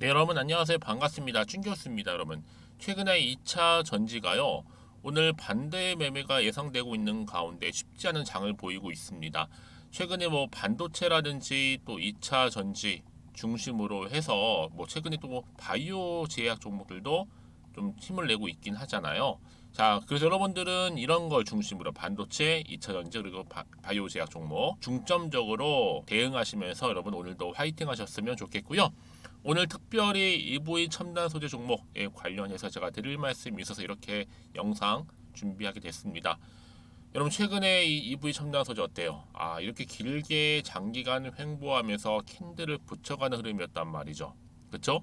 네 여러분 안녕하세요. 반갑습니다. 춘교수입니다 여러분. 최근에 2차 전지가요 오늘 반대 매매가 예상되고 있는 가운데 쉽지 않은 장을 보이고 있습니다. 최근에 뭐 반도체라든지 또 2차 전지 중심으로 해서 뭐 최근에 또 바이오 제약 종목들도 좀 힘을 내고 있긴 하잖아요. 자 그래서 여러분들은 이런 걸 중심으로 반도체 2차 전지 그리고 바, 바이오 제약 종목 중점적으로 대응하시면서 여러분 오늘도 화이팅 하셨으면 좋겠고요 오늘 특별히 EV 첨단 소재 종목에 관련해서 제가 드릴 말씀이 있어서 이렇게 영상 준비하게 됐습니다. 여러분 최근에 이 EV 첨단 소재 어때요? 아 이렇게 길게 장기간 횡보하면서 캔들을 붙여가는 흐름이었단 말이죠. 그렇죠?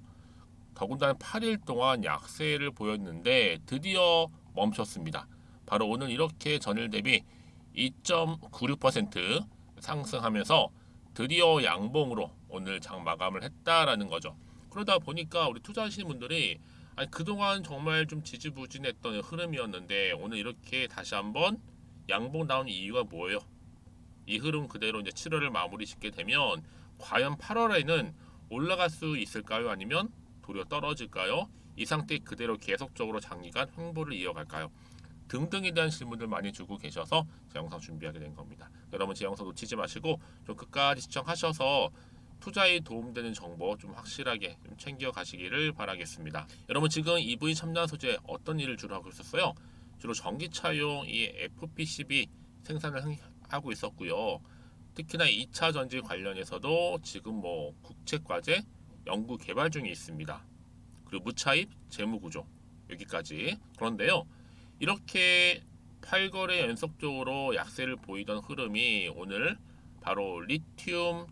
더군다나 8일 동안 약세를 보였는데 드디어 멈췄습니다. 바로 오늘 이렇게 전일 대비 2.96% 상승하면서 드디어 양봉으로 오늘 장 마감을 했다라는 거죠. 그러다 보니까 우리 투자하시는 분들이 아니 그동안 정말 좀 지지부진했던 흐름이었는데 오늘 이렇게 다시 한번 양봉 나온 이유가 뭐예요? 이 흐름 그대로 이제 7월을 마무리 짓게 되면 과연 8월에는 올라갈 수 있을까요? 아니면 도리어 떨어질까요? 이 상태 그대로 계속적으로 장기간 횡보를 이어갈까요? 등등에 대한 질문들 많이 주고 계셔서 제 영상 준비하게 된 겁니다. 여러분 제 영상 놓치지 마시고 좀 끝까지 시청하셔서 투자에 도움되는 정보 좀 확실하게 좀 챙겨 가시기를 바라겠습니다. 여러분 지금 EV 첨단 소재 어떤 일을 주로 하고 있었어요? 주로 전기차용 이 FPCB 생산을 하고 있었고요. 특히나 2차 전지 관련해서도 지금 뭐 국책 과제 연구 개발 중에 있습니다. 그리고 무차입 재무 구조 여기까지 그런데요. 이렇게 8거래 연속적으로 약세를 보이던 흐름이 오늘 바로 리튬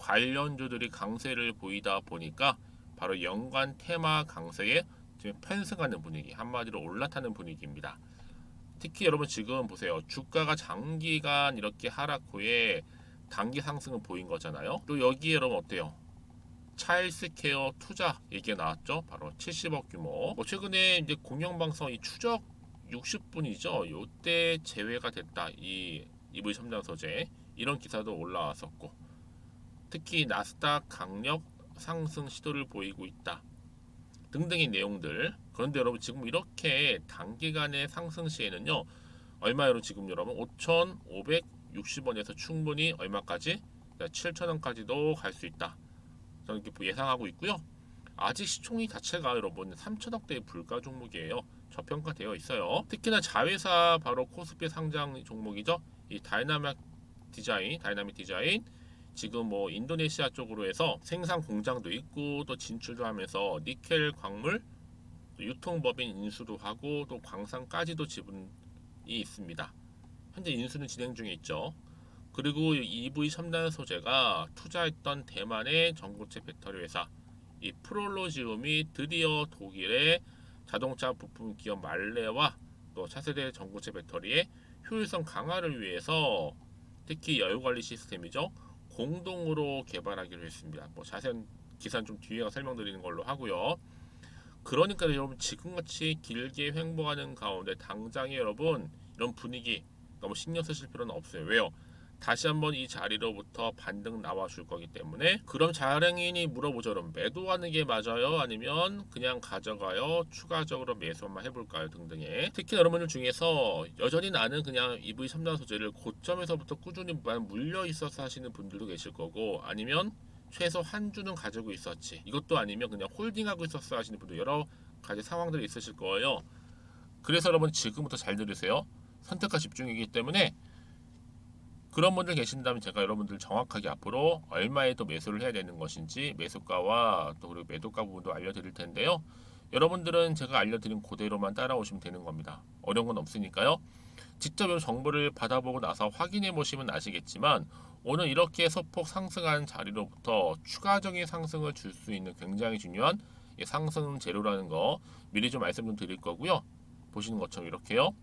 관련주들이 강세를 보이다 보니까 바로 연관 테마 강세에 지금 편승하는 분위기 한마디로 올라타는 분위기입니다. 특히 여러분 지금 보세요. 주가가 장기간 이렇게 하락 후에 단기 상승을 보인 거잖아요. 또 여기에 여러분 어때요? 차일스케어 투자 얘기가 나왔죠. 바로 70억 규모. 뭐 최근에 이제 공영방송 이 추적 60분이죠. 요때 제외가 됐다. 이 EV 첨단 소재 이런 기사도 올라왔었고 특히 나스닥 강력 상승 시도를 보이고 있다. 등등의 내용들. 그런데 여러분 지금 이렇게 단기간의 상승 시에는요. 얼마로 지금 여러분 5,560원에서 충분히 얼마까지 7,000원까지도 갈 수 있다. 저는 이렇게 예상하고 있고요. 아직 시총이 자체가 여러분 3천억대의 불가 종목이에요. 저평가되어 있어요. 특히나 자회사 바로 코스피 상장 종목이죠. 이 다이나믹 디자인, 다이나믹 디자인 지금 뭐 인도네시아 쪽으로 해서 생산 공장도 있고 또 진출도 하면서 니켈 광물 유통법인 인수도 하고 또 광산까지도 지분이 있습니다. 현재 인수는 진행 중에 있죠. 그리고 EV 첨단 소재가 투자했던 대만의 전고체 배터리 회사 이 프롤로지움이 드디어 독일의 자동차 부품 기업 말레와 또 차세대 전고체 배터리의 효율성 강화를 위해서 특히 여유 관리 시스템이죠. 공동으로 개발하기로 했습니다. 뭐 자세한 기사는 좀 뒤에 설명드리는 걸로 하고요. 그러니까 여러분 지금같이 길게 횡보하는 가운데 당장에 여러분 이런 분위기 너무 신경 쓰실 필요는 없어요. 왜요? 다시 한번 이 자리로부터 반등 나와 줄 거기 때문에 그럼 자랭인이 물어보죠. 그럼 매도하는 게 맞아요? 아니면 그냥 가져가요? 추가적으로 매수만 해볼까요? 등등의 특히 여러분들 중에서 여전히 나는 그냥 EV 첨단 소재를 고점에서부터 꾸준히 물려 있어서 하시는 분들도 계실 거고 아니면 최소 한 주는 가지고 있었지 이것도 아니면 그냥 홀딩하고 있었어 하시는 분들 여러 가지 상황들이 있으실 거예요. 그래서 여러분 지금부터 잘 들으세요. 선택과 집중이기 때문에 그런 분들 계신다면 제가 여러분들 정확하게 앞으로 얼마에 또 매수를 해야 되는 것인지 매수가와 또 그리고 매도가 부분도 알려드릴 텐데요. 여러분들은 제가 알려드린 그대로만 따라오시면 되는 겁니다. 어려운 건 없으니까요. 직접 정보를 받아보고 나서 확인해 보시면 아시겠지만 오늘 이렇게 소폭 상승한 자리로부터 추가적인 상승을 줄 수 있는 굉장히 중요한 상승 재료라는 거 미리 좀 말씀 좀 드릴 거고요. 보시는 것처럼 이렇게요.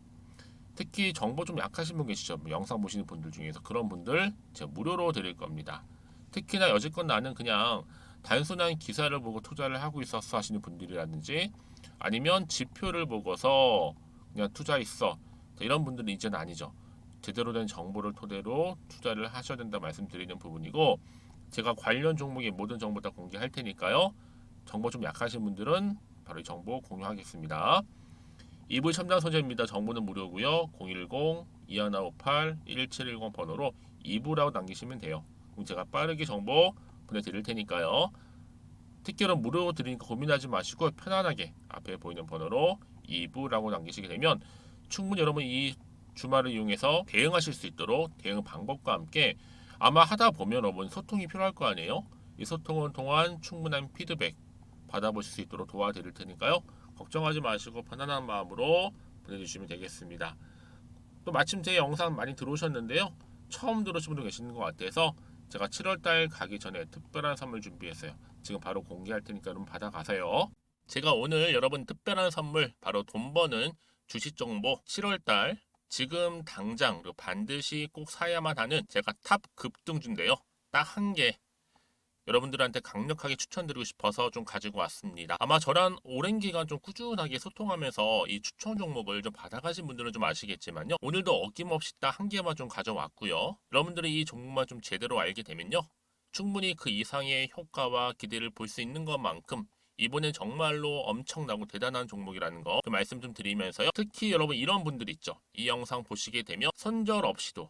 특히 정보 좀 약하신 분 계시죠? 뭐 영상 보시는 분들 중에서 그런 분들 제가 무료로 드릴 겁니다. 특히나 여지껏 나는 그냥 단순한 기사를 보고 투자를 하고 있었어 하시는 분들이라든지 아니면 지표를 보고서 그냥 투자했어 이런 분들은 이제는 아니죠. 제대로 된 정보를 토대로 투자를 하셔야 된다 말씀드리는 부분이고 제가 관련 종목의 모든 정보 다 공개할 테니까요. 정보 좀 약하신 분들은 바로 이 정보 공유하겠습니다. 2부 첨단 소재입니다. 정보는 무료고요. 010-2158-1710 번호로 2부라고 남기시면 돼요. 그럼 제가 빠르게 정보 보내드릴 테니까요. 특결은 무료 드리니까 고민하지 마시고 편안하게 앞에 보이는 번호로 2부라고 남기시게 되면 충분히 여러분 이 주말을 이용해서 대응하실 수 있도록 대응 방법과 함께 아마 하다 보면 여러분 소통이 필요할 거 아니에요? 이 소통을 통한 충분한 피드백 받아보실 수 있도록 도와드릴 테니까요. 걱정하지 마시고 편안한 마음으로 보내주시면 되겠습니다. 또 마침 제 영상 많이 들어오셨는데요. 처음 들으신 분도 계시는 것 같아서 제가 7월달 가기 전에 특별한 선물 준비했어요. 지금 바로 공개할 테니까 여러분 받아가세요. 제가 오늘 여러분 특별한 선물 바로 돈 버는 주식 정보 7월달 지금 당장 반드시 꼭 사야만 하는 제가 탑 급등주인데요. 딱 한 개 여러분들한테 강력하게 추천드리고 싶어서 좀 가지고 왔습니다. 아마 저랑 오랜 기간 좀 꾸준하게 소통하면서 이 추천 종목을 좀 받아가신 분들은 좀 아시겠지만요. 오늘도 어김없이 딱 한 개만 좀 가져왔고요. 여러분들이 이 종목만 좀 제대로 알게 되면요. 충분히 그 이상의 효과와 기대를 볼 수 있는 것만큼 이번엔 정말로 엄청나고 대단한 종목이라는 거그 말씀 좀 드리면서요. 특히 여러분 이런 분들 있죠. 이 영상 보시게 되면 선절 없이도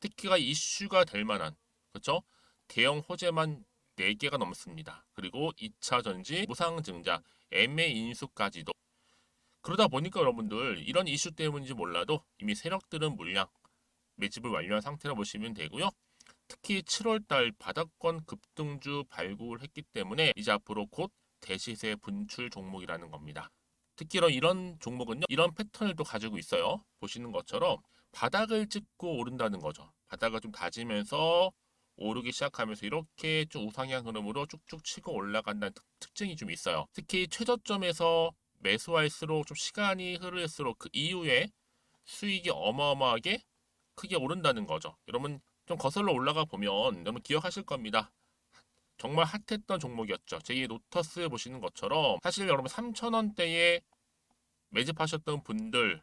특히가 이슈가 될 만한 그렇죠? 대형 호재만 4개가 넘습니다. 그리고 2차 전지, 무상증자, MA 인수까지도 그러다 보니까 여러분들 이런 이슈 때문인지 몰라도 이미 세력들은 물량 매집을 완료한 상태라 보시면 되고요. 특히 7월달 바닥권 급등주 발굴했기 때문에 이제 앞으로 곧 대시세 분출 종목이라는 겁니다. 특히 이런 종목은요, 이런 패턴을 또 가지고 있어요. 보시는 것처럼 바닥을 찍고 오른다는 거죠. 바닥을 좀 다지면서 오르기 시작하면서 이렇게 좀 우상향 흐름으로 쭉쭉 치고 올라간다는 특, 특징이 좀 있어요. 특히 최저점에서 매수할수록 좀 시간이 흐를수록 그 이후에 수익이 어마어마하게 크게 오른다는 거죠. 여러분 좀 거슬러 올라가 보면 여러분 기억하실 겁니다. 정말 핫했던 종목이었죠. 제2의 노터스 보시는 것처럼 사실 여러분 3,000원대에 매집하셨던 분들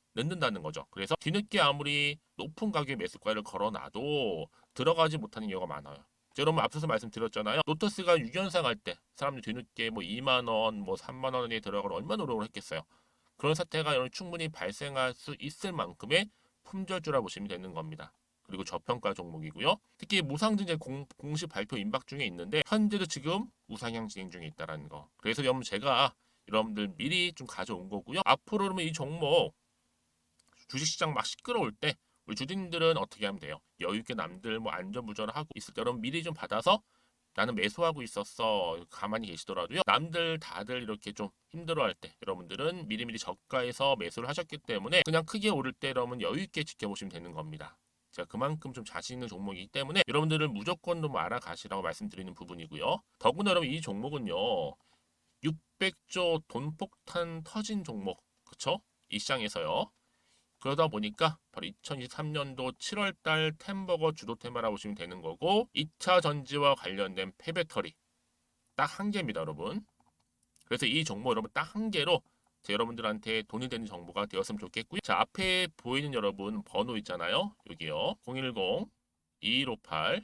늦는다는 거죠. 그래서 뒤늦게 아무리 높은 가격의 매수가를 걸어놔도 들어가지 못하는 경우가 많아요. 자, 여러분 앞서서 말씀드렸잖아요. 노터스가 6연상 할 때 사람들이 뒤늦게 뭐 2만 원, 뭐 3만 원에 들어가러 얼마나 노력을 했겠어요. 그런 사태가 여러분 충분히 발생할 수 있을 만큼의 품절주라 보시면 되는 겁니다. 그리고 저평가 종목이고요. 특히 무상증자 공, 공식 발표 임박 중에 있는데 현재도 지금 우상향 진행 중에 있다라는 거. 그래서 여러분 제가 여러분들 미리 좀 가져온 거고요. 앞으로 그러면 이 종목 주식시장 막 시끄러울 때 우리 주주님들은 어떻게 하면 돼요? 여유 있게 남들 뭐 안전부전을 하고 있을 때 여러분 미리 좀 받아서 나는 매수하고 있었어 가만히 계시더라도요 남들 다들 이렇게 좀 힘들어할 때 여러분들은 미리미리 저가에서 매수를 하셨기 때문에 그냥 크게 오를 때 여러분 여유 있게 지켜보시면 되는 겁니다. 제가 그만큼 좀 자신 있는 종목이기 때문에 여러분들은 무조건 좀 알아가시라고 말씀드리는 부분이고요. 더구나 여러분 이 종목은요 600조 돈폭탄 터진 종목 그쵸? 이 시장에서요. 그러다 보니까 바로 2023년도 7월달 템버거 주도 테마라고 보시면 되는 거고 2차 전지와 관련된 폐배터리 딱 한 개입니다 여러분. 그래서 이 정보 여러분 딱 한 개로 제 여러분들한테 돈이 되는 정보가 되었으면 좋겠고요. 자 앞에 보이는 여러분 번호 있잖아요. 여기요. 010-2158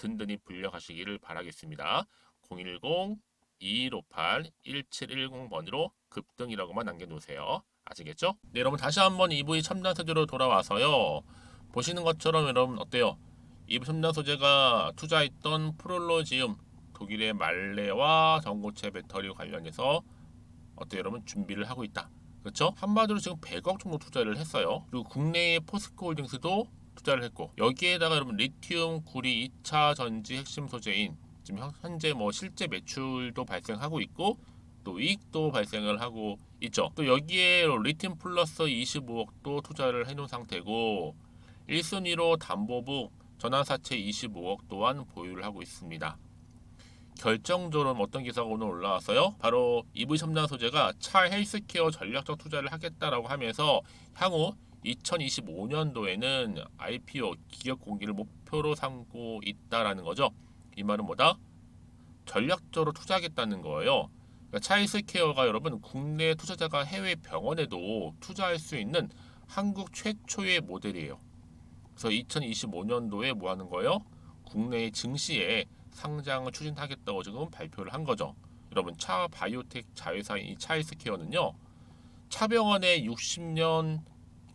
든든히 불려가시기를 바라겠습니다. 010-2158-1710번으로 급등이라고만 남겨놓으세요. 아시겠죠? 네, 여러분 다시 한번 EV 첨단 소재로 돌아와서요. 보시는 것처럼 여러분 어때요? EV 첨단 소재가 투자했던 프롤로지움 독일의 말레와 전고체 배터리 관련해서 어때요 여러분 준비를 하고 있다. 그렇죠? 한마디로 지금 100억 정도 투자를 했어요. 그리고 국내의 포스코 홀딩스도 투자를 했고 여기에다가 여러분 리튬 구리 2차 전지 핵심 소재인 지금 현- 현재 뭐 실제 매출도 발생하고 있고 또 이익도 발생을 하고 있죠. 또 여기에 리튬 플러스 25억도 투자를 해놓은 상태고 1순위로 담보부 전환사채 25억 또한 보유를 하고 있습니다. 결정적으로 어떤 기사가 오늘 올라왔어요? 바로 EV 첨단 소재가 차 헬스케어 전략적 투자를 하겠다라고 하면서 향후 2025년도에는 IPO 기업 공개를 목표로 삼고 있다라는 거죠. 이 말은 뭐다? 전략적으로 투자하겠다는 거예요. 그러니까 차이스케어가 여러분 국내 투자자가 해외 병원에도 투자할 수 있는 한국 최초의 모델이에요. 그래서 2025년도에 뭐 하는 거예요? 국내 증시에 상장을 추진하겠다고 지금 발표를 한 거죠. 여러분 차 바이오텍 자회사인 이 차이스케어는요. 차병원의 60년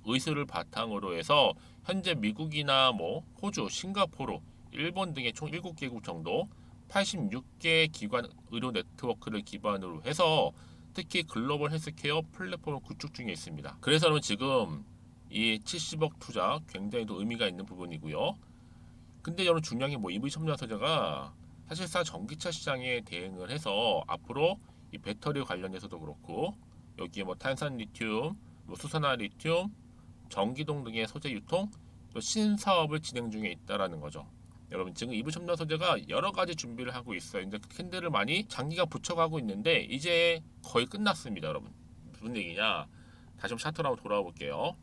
의술을 바탕으로 해서 현재 미국이나 뭐 호주, 싱가포르, 일본 등의 총 7개국 정도 86개 기관 의료 네트워크를 기반으로 해서 특히 글로벌 헬스케어 플랫폼을 구축 중에 있습니다. 그래서 여러분 지금 이 70억 투자 굉장히 또 의미가 있는 부분이고요. 근데 여러분 중요한 게 뭐 EV 첨단 소재가 사실상 전기차 시장에 대응을 해서 앞으로 이 배터리 관련해서도 그렇고 여기에 뭐 탄산 리튬, 뭐 수산화 리튬, 전기동 등의 소재 유통 또 신사업을 진행 중에 있다라는 거죠. 여러분 지금 이부 첨단 소재가 여러 가지 준비를 하고 있어요. 이제 캔들을 많이 장기가 붙여가고 있는데 이제 거의 끝났습니다, 여러분. 무슨 얘기냐? 다시 한번 차트로 한번 돌아와 볼게요.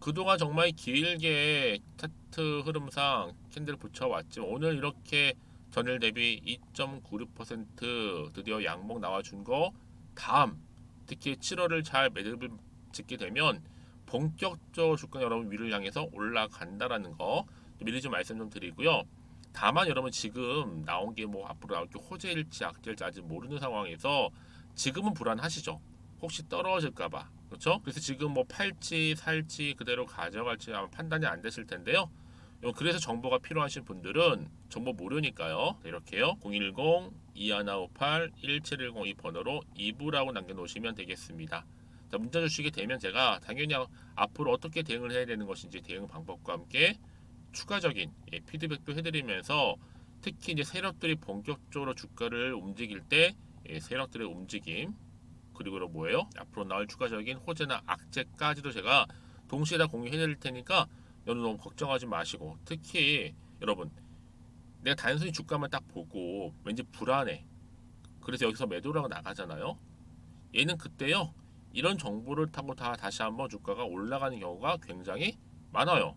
그동안 정말 길게 차트 흐름상 캔들을 붙여왔지만 오늘 이렇게 전일 대비 2.96% 드디어 양봉 나와준 거 다음 특히 7월을 잘 매듭을 짓게 되면 본격적으로 주가 여러분 위를 향해서 올라간다라는 거 미리 좀 말씀 좀 드리고요. 다만 여러분 지금 나온 게 뭐 앞으로 나올 게 호재일지 악재일지 아직 모르는 상황에서 지금은 불안하시죠. 혹시 떨어질까봐 그렇죠? 그래서 지금 뭐 팔지 살지 그대로 가져갈지 아마 판단이 안 되실 텐데요. 요, 그래서 정보가 필요하신 분들은 정보 무료니까요. 이렇게요. 010-2158-1710 이 번호로 2부라고 남겨놓으시면 되겠습니다. 자, 문자 주시게 되면 제가 당연히 앞으로 어떻게 대응을 해야 되는 것인지 대응 방법과 함께 추가적인 예, 피드백도 해드리면서 특히 이제 세력들이 본격적으로 주가를 움직일 때 예, 세력들의 움직임 그리고 또 뭐예요? 앞으로 나올 추가적인 호재나 악재까지도 제가 동시에 다 공유해 드릴 테니까 여러분 너무 걱정하지 마시고 특히 여러분 내가 단순히 주가만 딱 보고 왠지 불안해 그래서 여기서 매도를 하고 나가잖아요 얘는 그때요 이런 정보를 타고 다 다시 한번 주가가 올라가는 경우가 굉장히 많아요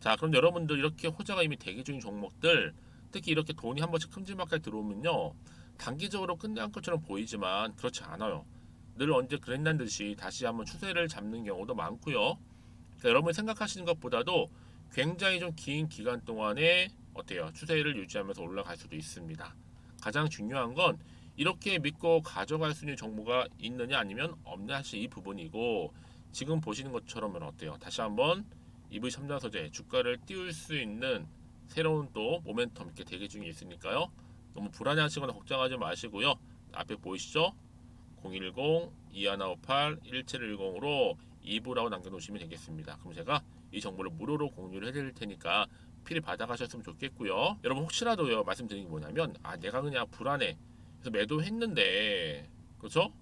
자 그럼 여러분들 이렇게 호재가 이미 대기 중인 종목들 특히 이렇게 돈이 한 번씩 큼지막하게 들어오면요 단기적으로 끝난 것처럼 보이지만 그렇지 않아요 늘 언제 그랬난 듯이 다시 한번 추세를 잡는 경우도 많고요 그러니까 여러분이 생각하시는 것보다도 굉장히 좀 긴 기간 동안에 어때요? 추세를 유지하면서 올라갈 수도 있습니다. 가장 중요한 건 이렇게 믿고 가져갈 수 있는 정보가 있느냐 아니면 없느냐 사실 이 부분이고 지금 보시는 것처럼은 어때요? 다시 한번 EV 첨단 소재 주가를 띄울 수 있는 새로운 또 모멘텀 있게 대기 중에 있으니까요. 너무 불안해하시거나 걱정하지 마시고요. 앞에 보이시죠? 010-2158-1710으로 2부라고 남겨놓으시면 되겠습니다. 그럼 제가 이 정보를 무료로 공유를 해드릴 테니까 필히 받아가셨으면 좋겠고요. 여러분 혹시라도요 말씀드린 게 뭐냐면 아 내가 그냥 불안해 그래서 매도했는데 그렇죠?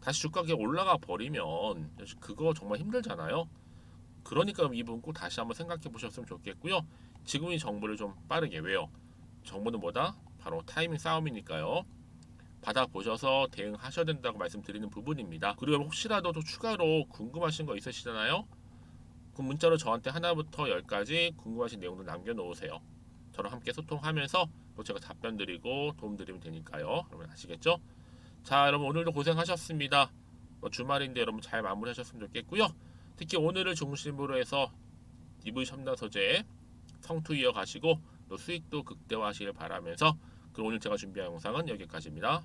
다시 주가가 올라가 버리면 그거 정말 힘들잖아요. 그러니까 이 부분 꼭 다시 한번 생각해 보셨으면 좋겠고요. 지금 이 정보를 좀 빠르게 왜요? 정보는 뭐다? 바로 타이밍 싸움이니까요. 받아보셔서 대응하셔야 된다고 말씀드리는 부분입니다. 그리고 혹시라도 또 추가로 궁금하신 거 있으시잖아요. 그 문자로 저한테 하나부터 열까지 궁금하신 내용들 남겨놓으세요. 저랑 함께 소통하면서 또 제가 답변 드리고 도움 드리면 되니까요. 여러분 아시겠죠? 자, 여러분 오늘도 고생하셨습니다. 뭐 주말인데 여러분 잘 마무리하셨으면 좋겠고요. 특히 오늘을 중심으로 해서 EV 첨단 소재 성투 이어가시고 또 수익도 극대화하시길 바라면서 그럼 오늘 제가 준비한 영상은 여기까지입니다.